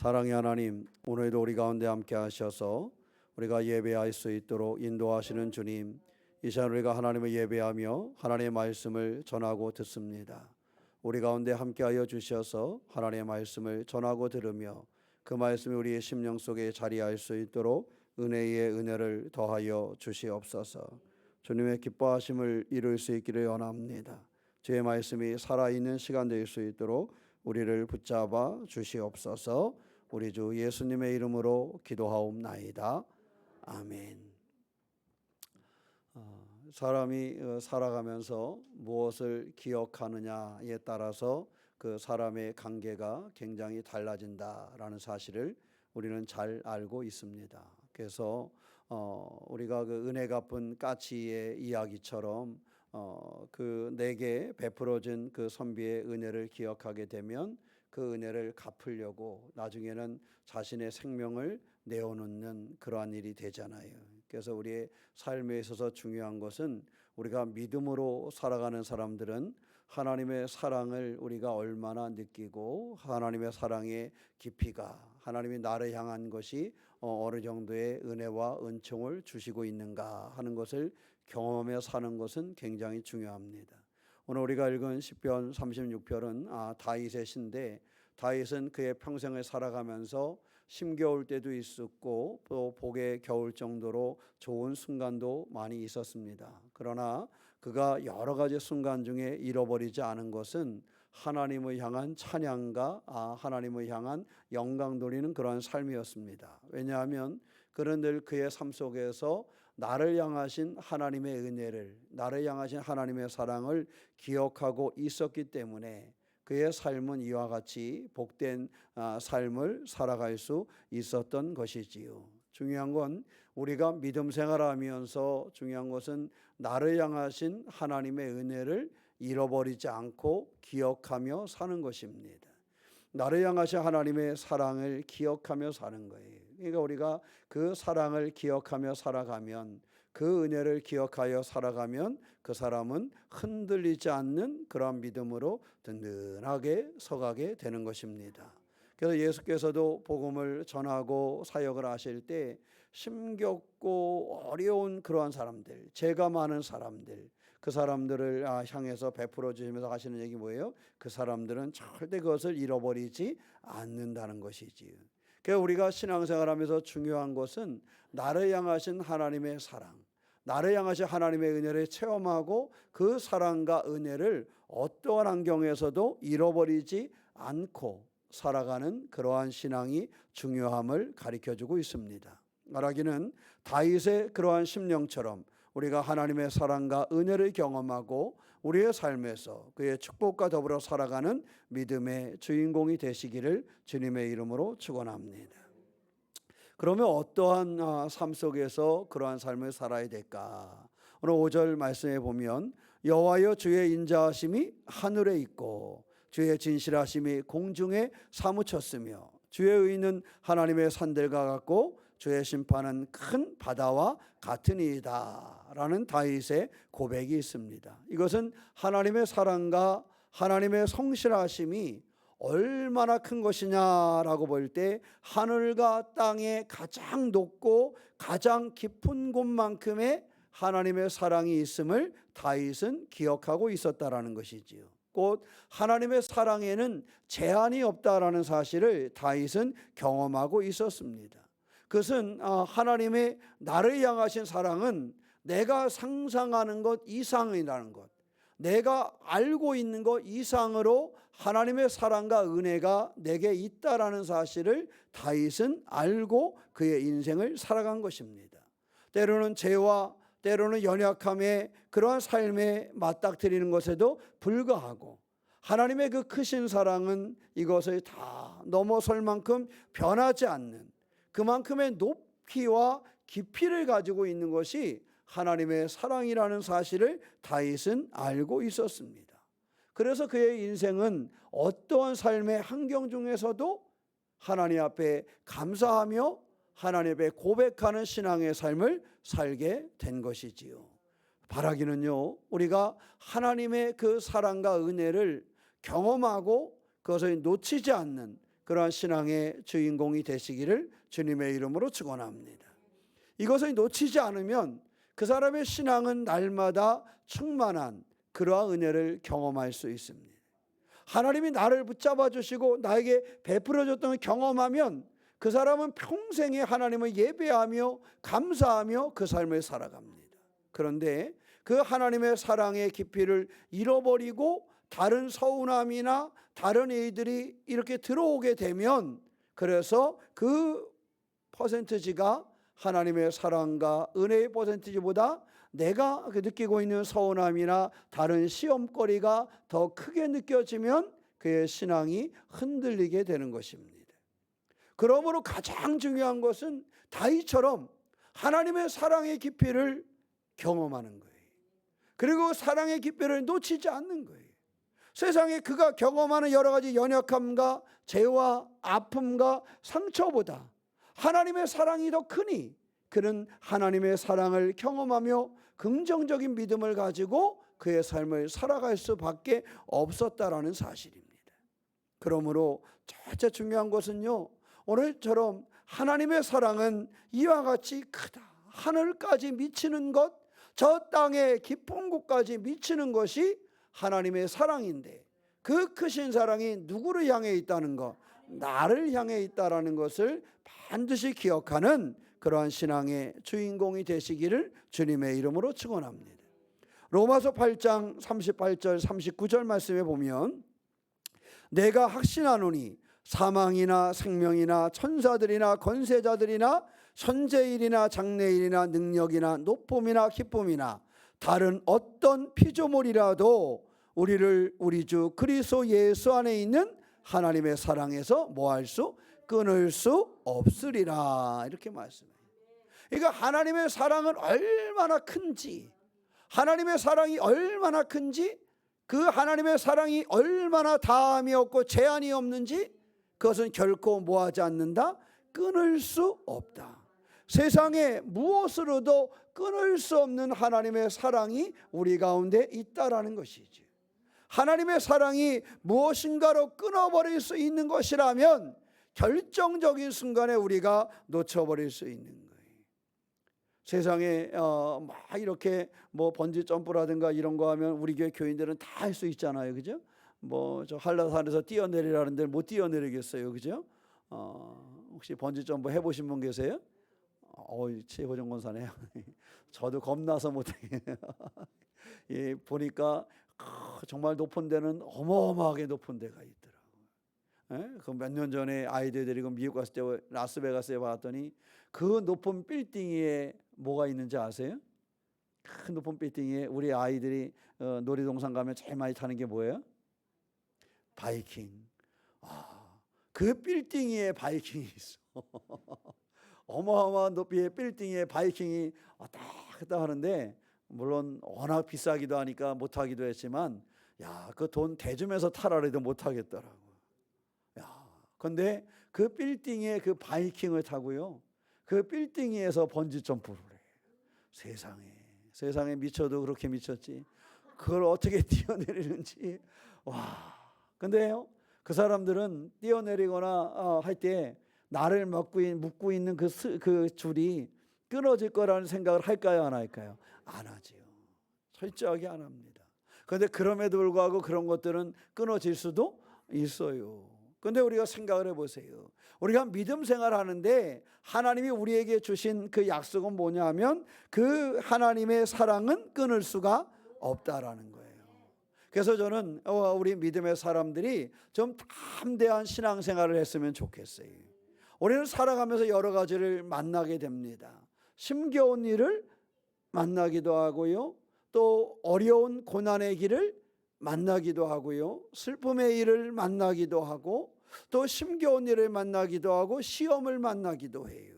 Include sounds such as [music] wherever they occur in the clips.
사랑의 하나님, 오늘도 우리 가운데 함께 하셔서 우리가 예배할 수 있도록 인도하시는 주님, 이 시간 우리가 하나님을 예배하며 하나님의 말씀을 전하고 듣습니다. 우리 가운데 함께하여 주셔서 하나님의 말씀을 전하고 들으며 그 말씀이 우리의 심령 속에 자리할 수 있도록 은혜의 은혜를 더하여 주시옵소서. 주님의 기뻐하심을 이룰 수 있기를 원합니다. 주의 말씀이 살아있는 시간 될 수 있도록 우리를 붙잡아 주시옵소서. 우리 주 예수님의 이름으로 기도하옵나이다. 아멘. 어, 사람이 어, 살아가면서 무엇을 기억하느냐에 따라서 그 사람의 관계가 굉장히 달라진다라는 사실을 우리는 잘 알고 있습니다. 그래서 어, 우리가 그 은혜 갚은 까치의 이야기처럼 어, 그 내게 베풀어진 그 선비의 은혜를 기억하게 되면 그 은혜를 갚으려고 나중에는 자신의 생명을 내어놓는 그러한 일이 되잖아요. 그래서 우리의 삶에 있어서 중요한 것은 우리가 믿음으로 살아가는 사람들은 하나님의 사랑을 우리가 얼마나 느끼고 하나님의 사랑의 깊이가 하나님이 나를 향한 것이 어, 어느 정도의 은혜와 은총을 주시고 있는가 하는 것을 경험하며 사는 것은 굉장히 중요합니다. 오늘 우리가 읽은 시편 36편은 아, 다윗의 시인데 다윗은 그의 평생을 살아가면서 힘겨울 때도 있었고 또 복에 겨울 정도로 좋은 순간도 많이 있었습니다. 그러나 그가 여러 가지 순간 중에 잃어버리지 않은 것은 하나님을 향한 찬양과 아, 하나님을 향한 영광 돌리는 그러한 삶이었습니다. 왜냐하면 그는 늘 그의 삶 속에서 나를 향하신 하나님의 은혜를, 나를 향하신 하나님의 사랑을 기억하고 있었기 때문에 그의 삶은 이와 같이 복된 아, 삶을 살아갈 수 있었던 것이지요. 중요한 건 우리가 믿음 생활하면서 중요한 것은 나를 향하신 하나님의 은혜를 잃어버리지 않고 기억하며 사는 것입니다. 나를 향하신 하나님의 사랑을 기억하며 사는 거예요. 그러니까 우리가 그 사랑을 기억하며 살아가면 그 은혜를 기억하여 살아가면 그 사람은 흔들리지 않는 그러한 믿음으로 든든하게 서가게 되는 것입니다. 그래서 예수께서도 복음을 전하고 사역을 하실 때 힘겹고 어려운 그러한 사람들, 죄가 많은 사람들, 그 사람들을 아, 향해서 베풀어 주시면서 하시는 얘기 뭐예요? 그 사람들은 절대 그것을 잃어버리지 않는다는 것이지요. 그 우리가 신앙생활하면서 중요한 것은 나를 향하신 하나님의 사랑, 나를 향하신 하나님의 은혜를 체험하고 그 사랑과 은혜를 어떠한 환경에서도 잃어버리지 않고 살아가는 그러한 신앙이 중요함을 가르쳐 주고 있습니다. 말하기는 다윗의 그러한 심령처럼 우리가 하나님의 사랑과 은혜를 경험하고 우리의 삶에서 그의 축복과 더불어 살아가는 믿음의 주인공이 되시기를 주님의 이름으로 축원합니다. 그러면 어떠한 아, 삶 속에서 그러한 삶을 살아야 될까? 오늘 5절 말씀에 보면 여호와여 주의 인자하심이 하늘에 있고 주의 진실하심이 공중에 사무쳤으며 주의 의는 하나님의 산들과 같고 주의 심판은 큰 바다와 같으니이다라는 다윗의 고백이 있습니다. 이것은 하나님의 사랑과 하나님의 성실하심이 얼마나 큰 것이냐라고 볼 때 하늘과 땅의 가장 높고 가장 깊은 곳만큼의 하나님의 사랑이 있음을 다윗은 기억하고 있었다라는 것이지요. 곧 하나님의 사랑에는 제한이 없다라는 사실을 다윗은 경험하고 있었습니다. 그것은 아, 하나님의 나를 향하신 사랑은 내가 상상하는 것 이상이라는 것, 내가 알고 있는 것 이상으로 하나님의 사랑과 은혜가 내게 있다라는 사실을 다윗은 알고 그의 인생을 살아간 것입니다. 때로는 죄와 때로는 연약함에 그러한 삶에 맞닥뜨리는 것에도 불과하고 하나님의 그 크신 사랑은 이것을 다 넘어설 만큼 변하지 않는 그만큼의 높이와 깊이를 가지고 있는 것이 하나님의 사랑이라는 사실을 다윗은 알고 있었습니다. 그래서 그의 인생은 어떠한 삶의 환경 중에서도 하나님 앞에 감사하며 하나님 앞에 고백하는 신앙의 삶을 살게 된 것이지요. 바라기는요, 우리가 하나님의 그 사랑과 은혜를 경험하고 그것을 놓치지 않는 그러한 신앙의 주인공이 되시기를 주님의 이름으로 축원합니다. 이것을 놓치지 않으면 그 사람의 신앙은 날마다 충만한 그러한 은혜를 경험할 수 있습니다. 하나님이 나를 붙잡아 주시고 나에게 베풀어 줬던 걸 경험하면 그 사람은 평생에 하나님을 예배하며 감사하며 그 삶을 살아갑니다. 그런데 그 하나님의 사랑의 깊이를 잃어버리고 다른 서운함이나 다른 일들이 이렇게 들어오게 되면 그래서 그 퍼센트지가 하나님의 사랑과 은혜의 퍼센트지보다 내가 그 느끼고 있는 서운함이나 다른 시험거리가 더 크게 느껴지면 그의 신앙이 흔들리게 되는 것입니다. 그러므로 가장 중요한 것은 다윗처럼 하나님의 사랑의 깊이를 경험하는 거예요. 그리고 사랑의 깊이를 놓치지 않는 거예요. 세상에 그가 경험하는 여러 가지 연약함과 죄와 아픔과 상처보다 하나님의 사랑이 더 크니 그는 하나님의 사랑을 경험하며 긍정적인 믿음을 가지고 그의 삶을 살아갈 수밖에 없었다라는 사실입니다. 그러므로 첫째 중요한 것은요. 오늘처럼 하나님의 사랑은 이와 같이 크다. 하늘까지 미치는 것, 저 땅의 깊은 곳까지 미치는 것이 하나님의 사랑인데 그 크신 사랑이 누구를 향해 있다는 것, 나를 향해 있다라는 것을 반드시 기억하는 그러한 신앙의 주인공이 되시기를 주님의 이름으로 축원합니다. 로마서 8장 38절 39절 말씀에 보면 내가 확신하노니 사망이나 생명이나 천사들이나 권세자들이나 선제일이나 장래일이나 능력이나 높음이나 기쁨이나 다른 어떤 피조물이라도 우리를 우리 주 그리스도 예수 안에 있는 하나님의 사랑에서 뭐 할 수 끊을 수 없으리라 이렇게 말씀해요. 그러니까 하나님의 사랑은 얼마나 큰지 하나님의 사랑이 얼마나 큰지 그 하나님의 사랑이 얼마나 다함이 없고 제한이 없는지 그것은 결코 뭐하지 않는다 끊을 수 없다. 세상에 무엇으로도 끊을 수 없는 하나님의 사랑이 우리 가운데 있다라는 것이지. 하나님의 사랑이 무엇인가로 끊어버릴 수 있는 것이라면 결정적인 순간에 우리가 놓쳐버릴 수 있는 거예요. 세상에 어, 막 이렇게 뭐 번지 점프라든가 이런 거 하면 우리 교회 교인들은 다 할 수 있잖아요, 그죠? 뭐 저 한라산에서 뛰어내리라는데 못 뛰어내리겠어요, 그죠? 어, 혹시 번지 점프 해보신 분 계세요? 어, 최호정 권사네. [laughs] 저도 겁나서 못해. 예, [laughs] 보니까 정말 높은 데는 어마어마하게 높은 데가 있더라고요. 예? 그몇 년 전에 아이들 데리고 미국 갔을 때 라스베가스에 봤더니 그 높은 빌딩 위에 뭐가 있는지 아세요? 큰 높은 빌딩 위에 우리 아이들이 어, 놀이동산 가면 제일 많이 타는 게 뭐예요? 바이킹. 아, 그 빌딩 위에 바이킹이 있어. [laughs] 어마어마한 높이의 빌딩 위에 바이킹이 왔다 갔다 하는데 물론 워낙 비싸기도 하니까 못 타기도 했지만 야, 그 돈 대주면서 타라 해도 못 하겠더라고. 야, 근데 그 빌딩에 그 바이킹을 타고요. 그 빌딩 위에서 번지 점프를 해. 세상에. 세상에 미쳐도 그렇게 미쳤지. 그걸 어떻게 [laughs] 뛰어내리는지. 와. 근데요. 그 사람들은 뛰어내리거나 어, 할때 나를 묶고, 묶고 있는 그, 스, 그 줄이 끊어질 거라는 생각을 할까요? 안 할까요? 안 하지요. 철저하게 안 합니다. 그런데 그럼에도 불구하고 그런 것들은 끊어질 수도 있어요. 근데 우리가 생각을 해보세요. 우리가 믿음 생활 하는데 하나님이 우리에게 주신 그 약속은 뭐냐 하면 그 하나님의 사랑은 끊을 수가 없다라는 거예요. 그래서 저는 어, 우리 믿음의 사람들이 좀 담대한 신앙생활을 했으면 좋겠어요. 우리는 살아가면서 여러 가지를 만나게 됩니다. 심겨운 일을 만나기도 하고요. 또 어려운 고난의 길을 만나기도 하고요. 슬픔의 일을 만나기도 하고 또 심겨운 일을 만나기도 하고 시험을 만나기도 해요.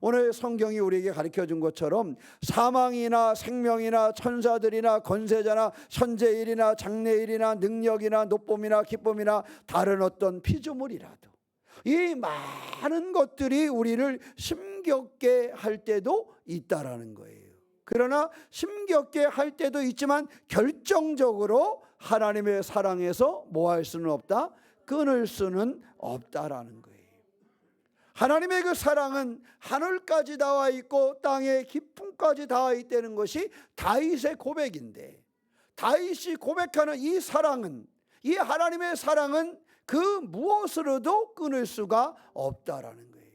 오늘 성경이 우리에게 가르쳐 준 것처럼 사망이나 생명이나 천사들이나 권세자나 선제일이나 장래일이나 능력이나 높음이나 기쁨이나 다른 어떤 피조물이라도 이 많은 것들이 우리를 심겹게 할 때도 있다라는 거예요. 그러나 심겹게 할 때도 있지만 결정적으로 하나님의 사랑에서 뭐 할 수는 없다. 끊을 수는 없다라는 거예요. 하나님의 그 사랑은 하늘까지 닿아 있고 땅의 깊음까지 닿아 있다는 것이 다윗의 고백인데 다윗이 고백하는 이 사랑은 이 하나님의 사랑은 그 무엇으로도 끊을 수가 없다라는 거예요.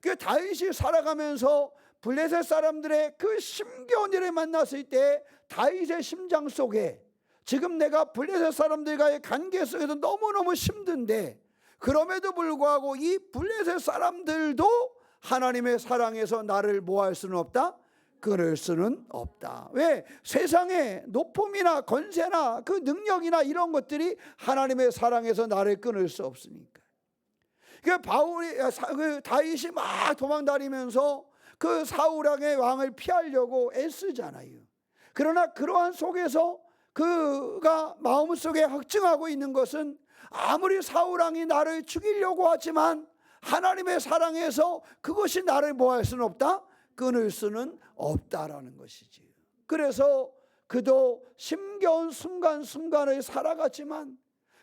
그 다윗이 살아가면서 블레셋 사람들의 그 심겨운 일을 만났을 때 다윗의 심장 속에 지금 내가 블레셋 사람들과의 관계 속에서 너무너무 힘든데 그럼에도 불구하고 이 블레셋 사람들도 하나님의 사랑에서 나를 뭐할 수는 없다? 끊을 수는 없다. 왜? 세상의 높음이나 건세나 그 능력이나 이런 것들이 하나님의 사랑에서 나를 끊을 수 없으니까. 그 바울이 그 다윗이 막 도망다니면서 그 사울왕의 왕을 피하려고 애쓰잖아요. 그러나 그러한 속에서 그가 마음속에 확증하고 있는 것은 아무리 사울왕이 나를 죽이려고 하지만 하나님의 사랑에서 그것이 나를 뭐할 수는 없다? 끊을 수는 없다라는 것이지. 그래서 그도 심겨운 순간순간을 살아갔지만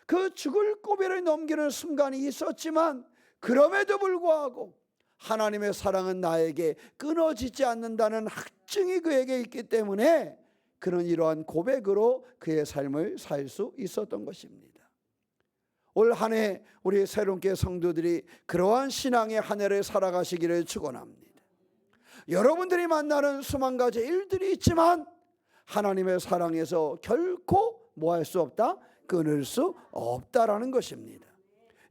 그 죽을 고비를 넘기는 순간이 있었지만 그럼에도 불구하고 하나님의 사랑은 나에게 끊어지지 않는다는 확증이 그에게 있기 때문에 그는 이러한 고백으로 그의 삶을 살 수 있었던 것입니다. 올 한 해 우리 새롭게 성도들이 그러한 신앙의 한 해를 살아가시기를 축원합니다. 여러분들이 만나는 수만 가지 일들이 있지만 하나님의 사랑에서 결코 뭐 할 수 없다? 끊을 수 없다라는 것입니다.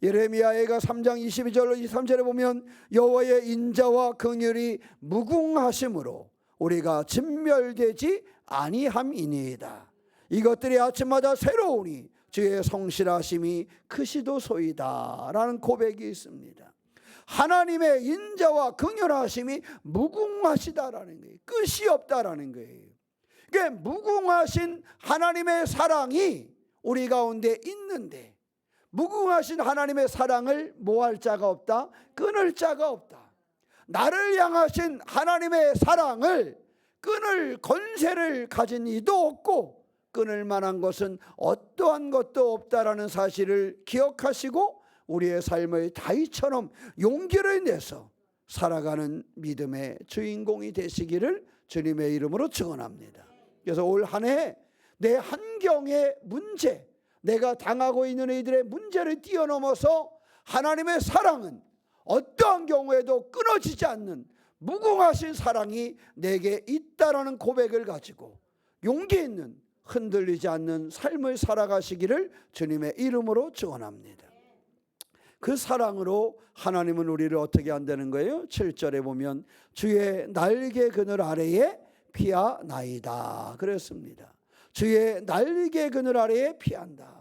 예레미야가 3장 22절 23절에 보면 여호와의 인자와 긍휼이 무궁하심으로 우리가 진멸되지 아니함이니이다. 이것들이 아침마다 새로우니 주의 성실하심이 크시도소이다라는 고백이 있습니다. 하나님의 인자와 긍휼하심이 무궁하시다라는 거예요. 끝이 없다라는 거예요. 그게 무궁하신 하나님의 사랑이 우리 가운데 있는데 무궁하신 하나님의 사랑을 모할 자가 없다. 끊을 자가 없다. 나를 향하신 하나님의 사랑을 끊을 권세를 가진 이도 없고 끊을 만한 것은 어떠한 것도 없다라는 사실을 기억하시고 우리의 삶을 다이처럼 용기를 내서 살아가는 믿음의 주인공이 되시기를 주님의 이름으로 축원합니다. 그래서 올 한 해 내 환경의 문제, 내가 당하고 있는 이들의 문제를 뛰어넘어서 하나님의 사랑은 어떠한 경우에도 끊어지지 않는 무궁하신 사랑이 내게 있다라는 고백을 가지고 용기 있는 흔들리지 않는 삶을 살아가시기를 주님의 이름으로 축원합니다. 그 사랑으로 하나님은 우리를 어떻게 한다는 거예요? 7절에 보면 주의 날개 그늘 아래에 피하나이다 그랬습니다. 주의 날개 그늘 아래에 피한다.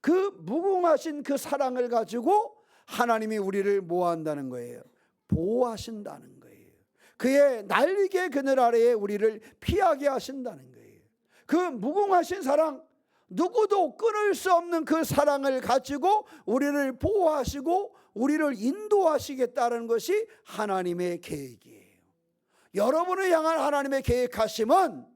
그 무궁하신 그 사랑을 가지고 하나님이 우리를 모한다는 거예요. 보호하신다는 거예요. 그의 날개 그늘 아래에 우리를 피하게 하신다는 거예요. 그 무궁하신 사랑, 누구도 끊을 수 없는 그 사랑을 가지고 우리를 보호하시고 우리를 인도하시겠다는 것이 하나님의 계획이에요. 여러분을 향한 하나님의 계획하심은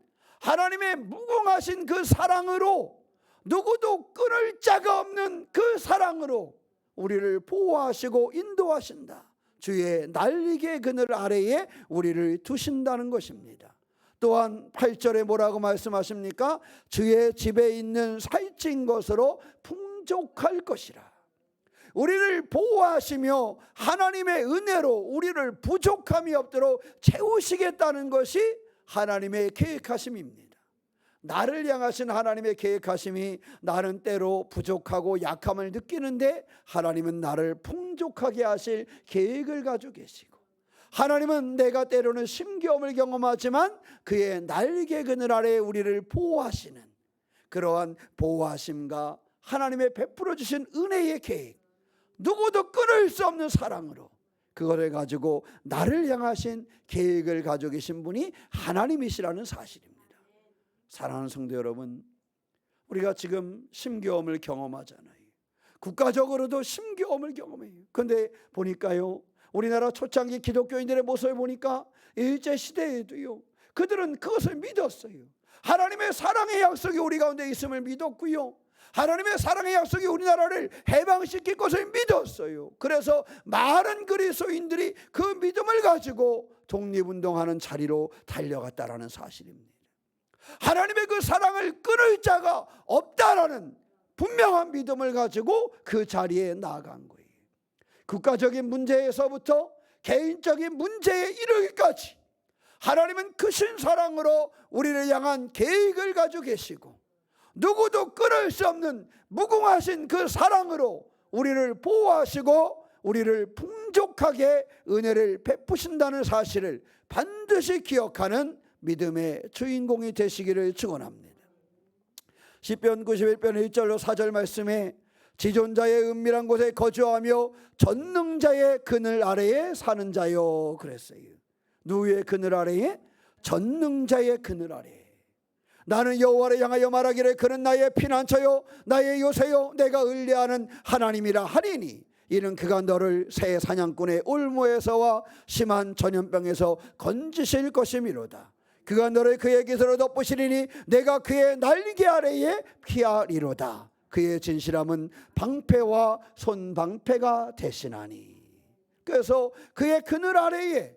하나님의 무궁하신 그 사랑으로 누구도 끊을 자가 없는 그 사랑으로 우리를 보호하시고 인도하신다. 주의 날개 그늘 아래에 우리를 두신다는 것입니다. 또한 8절에 뭐라고 말씀하십니까? 주의 집에 있는 살찐 것으로 풍족할 것이라. 우리를 보호하시며 하나님의 은혜로 우리를 부족함이 없도록 채우시겠다는 것이 하나님의 계획하심입니다. 나를 향하신 하나님의 계획하심이 나는 때로 부족하고 약함을 느끼는데 하나님은 나를 풍족하게 하실 계획을 가지고 계시고 하나님은 내가 때로는 심겨움을 경험하지만 그의 날개 그늘 아래 우리를 보호하시는 그러한 보호하심과 하나님의 베풀어 주신 은혜의 계획 누구도 끊을 수 없는 사랑으로 그거를 가지고 나를 향하신 계획을 가지고 계신 분이 하나님이시라는 사실입니다. 사랑하는 성도 여러분, 우리가 지금 심겨움을 경험하잖아요. 국가적으로도 심겨움을 경험해요. 근데 보니까요, 우리나라 초창기 기독교인들의 모습을 보니까 일제 시대에도요, 그들은 그것을 믿었어요. 하나님의 사랑의 약속이 우리 가운데 있음을 믿었고요. 하나님의 사랑의 약속이 우리나라를 해방시킬 것을 믿었어요. 그래서 많은 그리스도인들이 그 믿음을 가지고 독립운동하는 자리로 달려갔다라는 사실입니다. 하나님의 그 사랑을 끊을 자가 없다라는 분명한 믿음을 가지고 그 자리에 나아간 거예요. 국가적인 문제에서부터 개인적인 문제에 이르기까지 하나님은 크신 사랑으로 우리를 향한 계획을 가지고 계시고 누구도 끊을 수 없는 무궁하신 그 사랑으로 우리를 보호하시고 우리를 풍족하게 은혜를 베푸신다는 사실을 반드시 기억하는 믿음의 주인공이 되시기를 축원합니다. 시편 91편 1절로 4절 말씀에 지존자의 은밀한 곳에 거주하며 전능자의 그늘 아래에 사는 자요 그랬어요. 누구의 그늘 아래에? 전능자의 그늘 아래. 나는 여호와를 향하여 말하기를 그는 나의 피난처요 나의 요새요 내가 의뢰하는 하나님이라 하리니 이는 그가 너를 새 사냥꾼의 올무에서와 심한 전염병에서 건지실 것이미로다 그가 너를 그의 깃으로 덮으시리니 내가 그의 날개 아래에 피하리로다 그의 진실함은 방패와 손방패가 대신하니 그래서 그의 그늘 아래에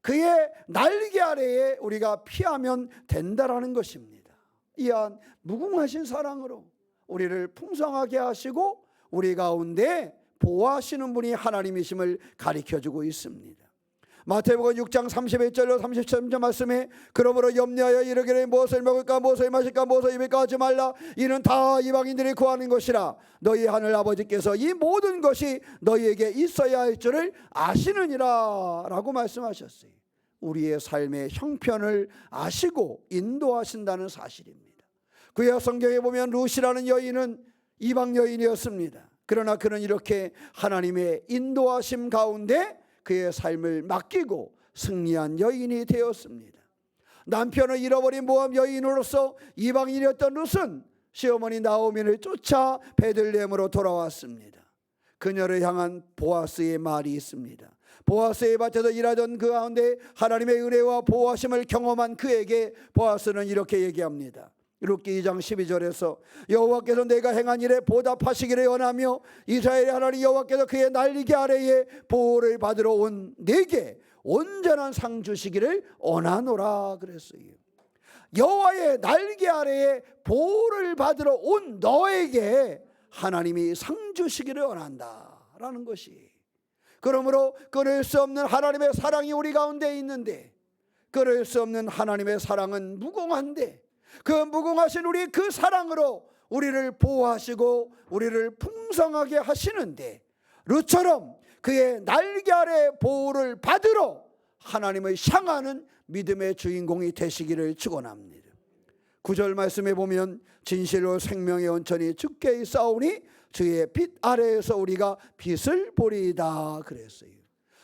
그의 날개 아래에 우리가 피하면 된다라는 것입니다. 이한 무궁하신 사랑으로 우리를 풍성하게 하시고 우리 가운데 보호하시는 분이 하나님이심을 가리켜 주고 있습니다. 마태복음 6장 31절로 33절 말씀에 그러므로 염려하여 이르기를 무엇을 먹을까 무엇을 마실까 무엇을 입을까 하지 말라. 이는 다 이방인들이 구하는 것이라. 너희 하늘 아버지께서 이 모든 것이 너희에게 있어야 할 줄을 아시느니라 라고 말씀하셨어요 우리의 삶의 형편을 아시고 인도하신다는 사실입니다. 그의 성경에 보면 루시라는 여인은 이방 여인이었습니다. 그러나 그는 이렇게 하나님의 인도하심 가운데 그의 삶을 맡기고 승리한 여인이 되었습니다. 남편을 잃어버린 모함 여인으로서 이방인이었던 룻은 시어머니 나오미를 쫓아 베들레헴으로 돌아왔습니다. 그녀를 향한 보아스의 말이 있습니다. 보아스의 밭에서 일하던 그 가운데 하나님의 은혜와 보호하심을 경험한 그에게 보아스는 이렇게 얘기합니다. 룻기 2장 12절에서 여호와께서 내가 행한 일에 보답하시기를 원하며 이스라엘의 하나님 여호와께서 그의 날리기 아래에 보호를 받으러 온 내게 온전한 상 주시기를 원하노라 그랬어요. 여호와의 날개 아래에 보호를 받으러 온 너에게 하나님이 상 주시기를 원한다라는 것이 그러므로 끊을 수 없는 하나님의 사랑이 우리 가운데 있는데 끊을 수 없는 하나님의 사랑은 무궁한데 그 무궁하신 우리 그 사랑으로 우리를 보호하시고 우리를 풍성하게 하시는데 루처럼 그의 날개 아래 보호를 받으러 하나님을 향하는 믿음의 주인공이 되시기를 축원합니다. 구절 말씀에 보면 진실로 생명의 온천이 죽게 있사오니 주의 빛 아래에서 우리가 빛을 보리이다 그랬어요.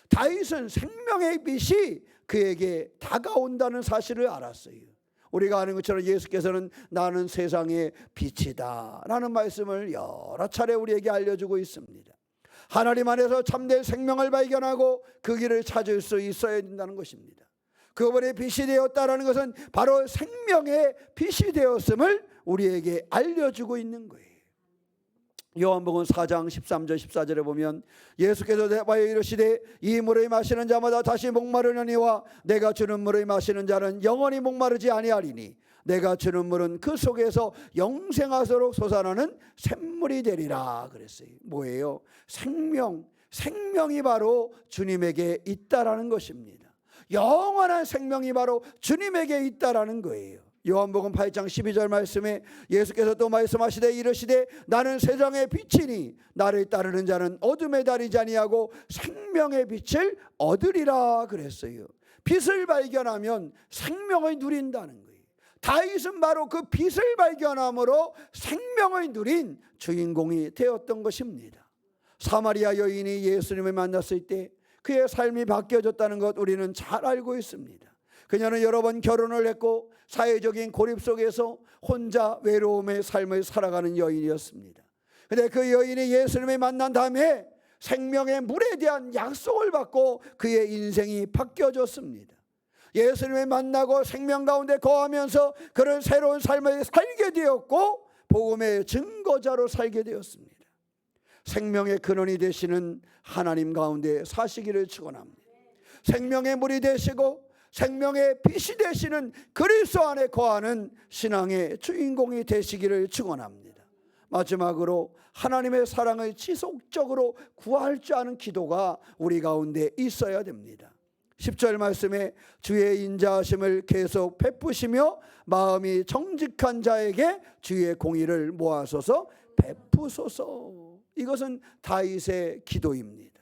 다윗은 생명의 빛이 그에게 다가온다는 사실을 알았어요. 우리가 아는 것처럼 예수께서는 나는 세상의 빛이다 라는 말씀을 여러 차례 우리에게 알려주고 있습니다. 하나님 안에서 참된 생명을 발견하고 그 길을 찾을 수 있어야 된다는 것입니다. 그분의 빛이 되었다라는 것은 바로 생명의 빛이 되었음을 우리에게 알려주고 있는 거예요. 요한복음 4장 13절 14절에 보면 예수께서 대하여 이르시되 이 물을 마시는 자마다 다시 목마르려니와 내가 주는 물을 마시는 자는 영원히 목마르지 아니하리니 내가 주는 물은 그 속에서 영생하도록 솟아나는 샘물이 되리라 그랬어요. 뭐예요? 생명, 생명이 바로 주님에게 있다라는 것입니다. 영원한 생명이 바로 주님에게 있다라는 거예요. 요한복음 8장 12절 말씀에 예수께서 또 말씀하시되 이르시되 나는 세상의 빛이니 나를 따르는 자는 어둠에 아니하고 생명의 빛을 얻으리라 그랬어요. 빛을 발견하면 생명을 누린다는 거예요. 다윗은 바로 그 빛을 발견함으로 생명을 누린 주인공이 되었던 것입니다. 사마리아 여인이 예수님을 만났을 때 그의 삶이 바뀌어졌다는 것 우리는 잘 알고 있습니다. 그녀는 여러 번 결혼을 했고 사회적인 고립 속에서 혼자 외로움의 삶을 살아가는 여인이었습니다. 근데 그 여인이 예수님을 만난 다음에 생명의 물에 대한 약속을 받고 그의 인생이 바뀌어졌습니다. 예수님을 만나고 생명 가운데 거하면서 그런 새로운 삶을 살게 되었고 복음의 증거자로 살게 되었습니다. 생명의 근원이 되시는 하나님 가운데 사시기를 축원합니다. 생명의 물이 되시고 생명의 빛이 되시는 그리스도 안에 거하는 신앙의 주인공이 되시기를 축원합니다. 마지막으로 하나님의 사랑을 지속적으로 구할 줄 아는 기도가 우리 가운데 있어야 됩니다. 10절 말씀에 주의 인자하심을 계속 베푸시며 마음이 정직한 자에게 주의 공의를 모아서서 베푸소서. 이것은 다윗의 기도입니다.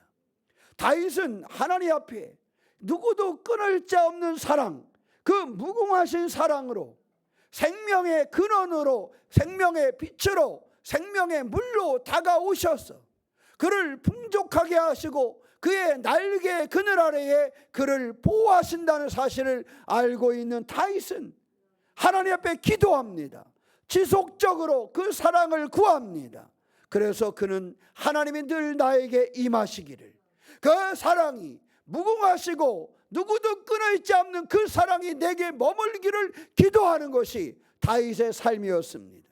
다윗은 하나님 앞에 누구도 끊을 자 없는 사랑, 그 무궁하신 사랑으로 생명의 근원으로 생명의 빛으로 생명의 물로 다가오셔서 그를 풍족하게 하시고 그의 날개 그늘 아래에 그를 보호하신다는 사실을 알고 있는 다윗은 하나님 앞에 기도합니다. 지속적으로 그 사랑을 구합니다. 그래서 그는 하나님이 늘 나에게 임하시기를 그 사랑이 무궁하시고 누구도 끊어있지 않는 그 사랑이 내게 머물기를 기도하는 것이 다윗의 삶이었습니다.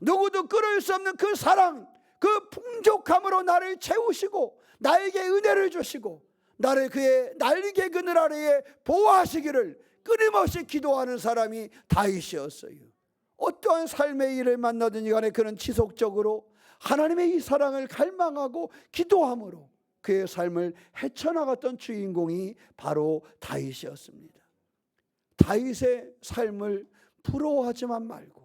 누구도 끊을 수 없는 그 사랑, 그 풍족함으로 나를 채우시고 나에게 은혜를 주시고 나를 그의 날개 그늘 아래에 보호하시기를 끊임없이 기도하는 사람이 다윗이었어요. 어떠한 삶의 일을 만나든지 간에 그는 지속적으로 하나님의 이 사랑을 갈망하고 기도함으로 그의 삶을 헤쳐나갔던 주인공이 바로 다윗이었습니다. 다윗의 삶을 부러워하지만 말고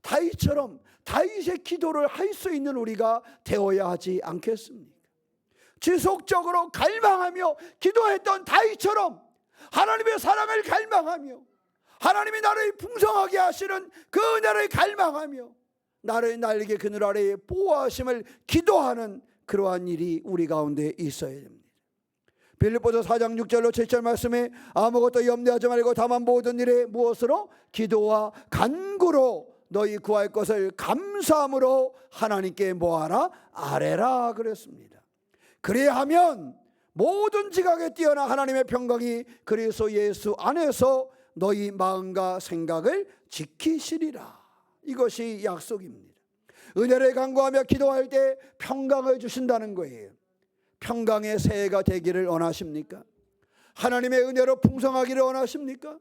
다윗처럼 다윗의 기도를 할 수 있는 우리가 되어야 하지 않겠습니까? 지속적으로 갈망하며 기도했던 다윗처럼 하나님의 사랑을 갈망하며 하나님이 나를 풍성하게 하시는 그 은혜를 갈망하며 나를 날개 그늘 아래에 보호하심을 기도하는 그러한 일이 우리 가운데 있어야 됩니다. 빌립보서 4장 6절로 7절 말씀에 아무것도 염려하지 말고 다만 모든 일에 무엇으로 기도와 간구로 너희 구할 것을 감사함으로 하나님께 뭐하라 아뢰라 그랬습니다. 그래야 하면 모든 지각에 뛰어나 하나님의 평강이 그리스도 예수 안에서 너희 마음과 생각을 지키시리라. 이것이 약속입니다. 은혜를 간구하며 기도할 때 평강을 주신다는 거예요. 평강의 새해가 되기를 원하십니까? 하나님의 은혜로 풍성하기를 원하십니까?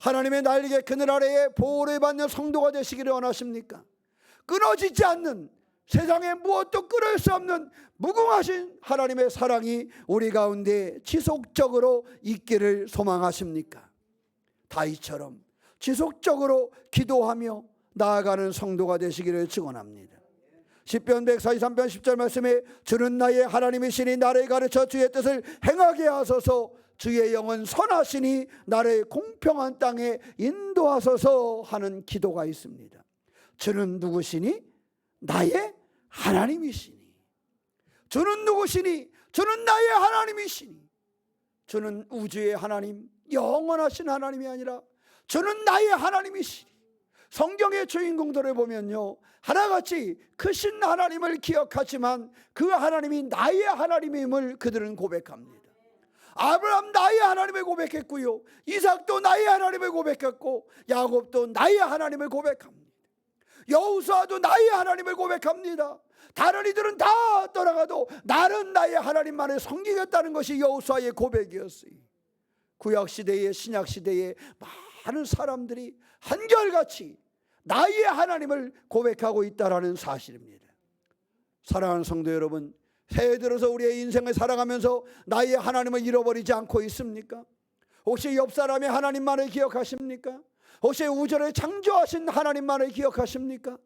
하나님의 날개 그늘 아래에 보호를 받는 성도가 되시기를 원하십니까? 끊어지지 않는 세상에 무엇도 끊을 수 없는 무궁하신 하나님의 사랑이 우리 가운데 지속적으로 있기를 소망하십니까? 다이처럼 지속적으로 기도하며 나아가는 성도가 되시기를 축원합니다. 10편 143편 10절 말씀에 주는 나의 하나님이시니 나를 가르쳐 주의 뜻을 행하게 하소서 주의 영은 선하시니 나를 공평한 땅에 인도하소서 하는 기도가 있습니다. 주는 누구시니? 나의 하나님이시니. 주는 누구시니? 주는 나의 하나님이시니. 주는 우주의 하나님, 영원하신 하나님이 아니라 주는 나의 하나님이시니. 성경의 주인공들을 보면요. 하나같이 크신 하나님을 기억하지만 그 하나님이 나의 하나님임을 그들은 고백합니다. 아브라함 나의 하나님을 고백했고요. 이삭도 나의 하나님을 고백했고 야곱도 나의 하나님을 고백합니다. 여우수아도 나의 하나님을 고백합니다. 다른 이들은 다 떠나가도 나는 나의 하나님만을 섬기겠다는 것이 여우수아의 고백이었어요. 구약 시대에 신약 시대에 많은 사람들이 한결같이 나의 하나님을 고백하고 있다라는 사실입니다. 사랑하는 성도 여러분, 새해 들어서 우리의 인생을 살아가면서 나의 하나님을 잃어버리지 않고 있습니까? 혹시 옆 사람의 하나님만을 기억하십니까? 혹시 우주를 창조하신 하나님만을 기억하십니까?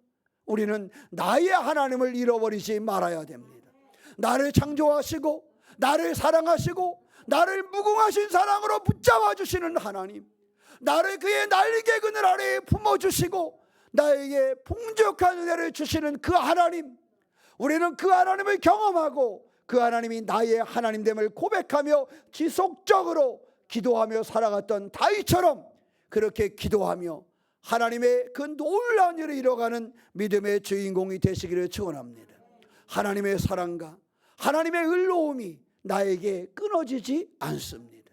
우리는 나의 하나님을 잃어버리지 말아야 됩니다. 나를 창조하시고 나를 사랑하시고 나를 무궁하신 사랑으로 붙잡아 주시는 하나님. 나를 그의 날개 그늘 아래에 품어 주시고 나에게 풍족한 은혜를 주시는 그 하나님. 우리는 그 하나님을 경험하고 그 하나님이 나의 하나님됨을 고백하며 지속적으로 기도하며 살아갔던 다윗처럼 그렇게 기도하며 하나님의 그 놀라운 일을 이뤄가는 믿음의 주인공이 되시기를 축원합니다. 하나님의 사랑과 하나님의 의로움이 나에게 끊어지지 않습니다.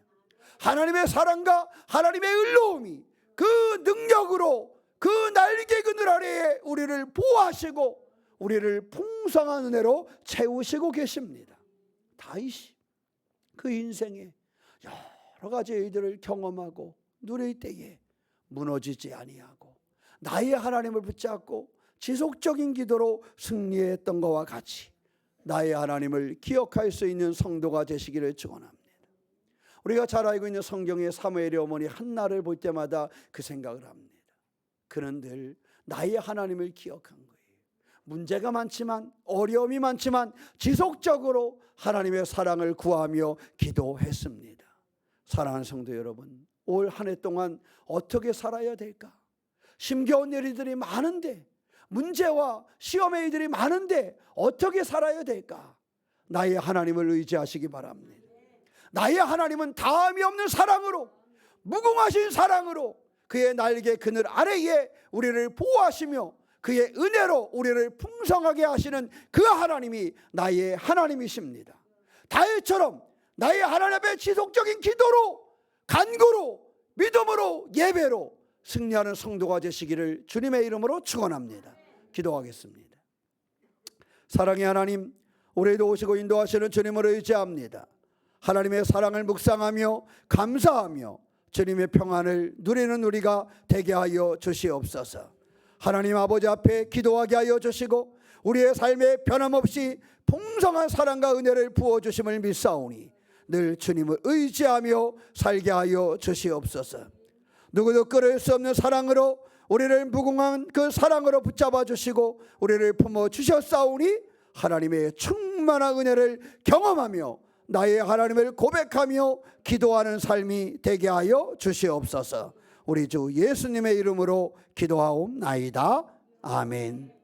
하나님의 사랑과 하나님의 의로움이 그 능력으로 그 날개 그늘 아래에 우리를 보호하시고 우리를 풍성한 은혜로 채우시고 계십니다. 다윗이 그 인생에 여러 가지 일들을 경험하고 누릴 때에 무너지지 아니하고 나의 하나님을 붙잡고 지속적인 기도로 승리했던 것과 같이 나의 하나님을 기억할 수 있는 성도가 되시기를 축원합니다. 우리가 잘 알고 있는 성경의 사무엘의 어머니 한나를 볼 때마다 그 생각을 합니다. 그는 늘 나의 하나님을 기억한 거예요. 문제가 많지만 어려움이 많지만 지속적으로 하나님의 사랑을 구하며 기도했습니다. 사랑하는 성도 여러분, 올 한 해 동안 어떻게 살아야 될까? 힘겨운 일들이 많은데 문제와 시험의 일들이 많은데 어떻게 살아야 될까? 나의 하나님을 의지하시기 바랍니다. 나의 하나님은 다함이 없는 사랑으로 무궁하신 사랑으로 그의 날개 그늘 아래에 우리를 보호하시며 그의 은혜로 우리를 풍성하게 하시는 그 하나님이 나의 하나님이십니다. 다윗처럼 나의 하나님 앞에 지속적인 기도로 간구로 믿음으로 예배로 승리하는 성도가 되시기를 주님의 이름으로 축원합니다. 기도하겠습니다. 사랑의 하나님, 올해도 오시고 인도하시는 주님을 의지합니다. 하나님의 사랑을 묵상하며 감사하며 주님의 평안을 누리는 우리가 되게 하여 주시옵소서. 하나님 아버지 앞에 기도하게 하여 주시고 우리의 삶에 변함없이 풍성한 사랑과 은혜를 부어 주심을 믿사오니 늘 주님을 의지하며 살게 하여 주시옵소서. 누구도 끌을 수 없는 사랑으로 우리를 무궁한 그 사랑으로 붙잡아 주시고 우리를 품어 주셨사오니 하나님의 충만한 은혜를 경험하며 나의 하나님을 고백하며 기도하는 삶이 되게 하여 주시옵소서. 우리 주 예수님의 이름으로 기도하옵나이다. 아멘.